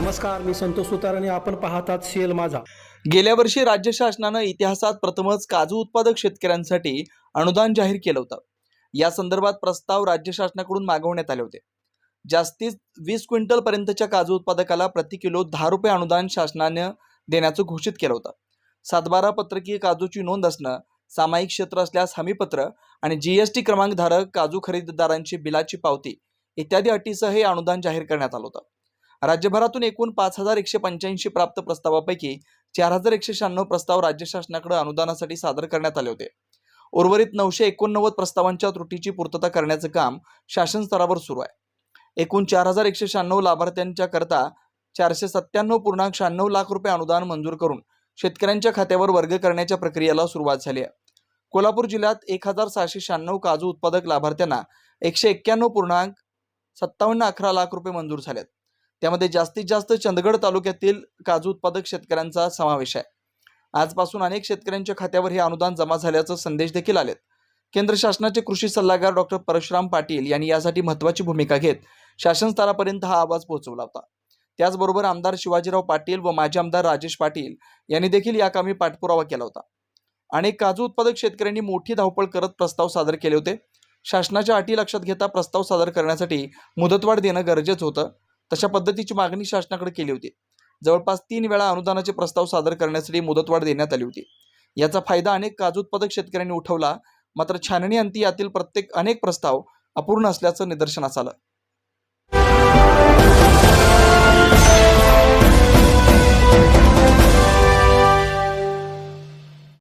नमस्कार मी संतोष सुतार आणि आपण पाहतात सीएल माझा. गेल्या वर्षी राज्य शासनानं इतिहासात प्रथमच काजू उत्पादक शेतकऱ्यांसाठी अनुदान जाहीर केलं होतं. या संदर्भात प्रस्ताव राज्य शासनाकडून मागवण्यात आले होते. जास्तीत वीस क्विंटल पर्यंतच्या काजू उत्पादकाला प्रति किलो दहा रुपये अनुदान शासनानं देण्याचं घोषित केलं होतं. सातबारा पत्रकीय काजूची नोंद असणं सामायिक क्षेत्र असल्यास हमीपत्र आणि जीएसटी क्रमांकधारक काजू खरेदीदारांची बिलाची पावती इत्यादी अटीसह हे अनुदान जाहीर करण्यात आलं होतं. राज्यभरातून एकूण पाच हजार एकशे पंच्याऐंशी प्राप्त प्रस्तावापैकी चार हजार एकशे शहाण्णव प्रस्ताव राज्य शासनाकडे अनुदानासाठी सादर करण्यात आले होते. उर्वरित नऊशे एकोणनव्वद प्रस्तावांच्या त्रुटीची पूर्तता करण्याचं काम शासन स्तरावर सुरू आहे. एकूण चार हजार एकशे शहाण्णव लाभार्थ्यांच्या करता चारशे सत्त्याण्णव पूर्णांक शहाण्णव लाख रुपये अनुदान मंजूर करून शेतकऱ्यांच्या खात्यावर वर्ग करण्याच्या प्रक्रियेला सुरुवात झाली आहे. कोल्हापूर जिल्ह्यात एक हजार सहाशे शहाण्णव काजू उत्पादक लाभार्थ्यांना एकशे एक्क्याण्णव पूर्णांक सत्तावन्न अकरा लाख रुपये मंजूर झालेत. त्यामध्ये जास्तीत जास्त चंदगड तालुक्यातील काजू उत्पादक शेतकऱ्यांचा समावेश आहे. आजपासून अनेक शेतकऱ्यांच्या खात्यावर हे अनुदान जमा झाल्याचं संदेश देखील आलेत. केंद्र शासनाचे कृषी सल्लागार डॉक्टर परशुराम पाटील यांनी यासाठी महत्त्वाची भूमिका घेत शासन स्तरापर्यंत हा आवाज पोहोचवला होता. त्याचबरोबर आमदार शिवाजीराव पाटील व माजी आमदार राजेश पाटील यांनी देखील या कामी पाठपुरावा केला होता. अनेक काजू उत्पादक शेतकऱ्यांनी मोठी धावपळ करत प्रस्ताव सादर केले होते. शासनाच्या अटी लक्षात घेता प्रस्ताव सादर करण्यासाठी मुदतवाढ देणं गरजेचं होतं. तशा पद्धतीची मागणी शासनाकडे केली होती. जवळपास तीन वेळा अनुदानाचे प्रस्ताव सादर करण्यासाठी मुदतवाढ देण्यात आली होती. याचा फायदा अनेक काजू उत्पादक शेतकऱ्यांनी उठवला मात्र छाननी अंती यातील प्रत्येक अनेक प्रस्ताव अपूर्ण असल्याचं निदर्शनास आलं.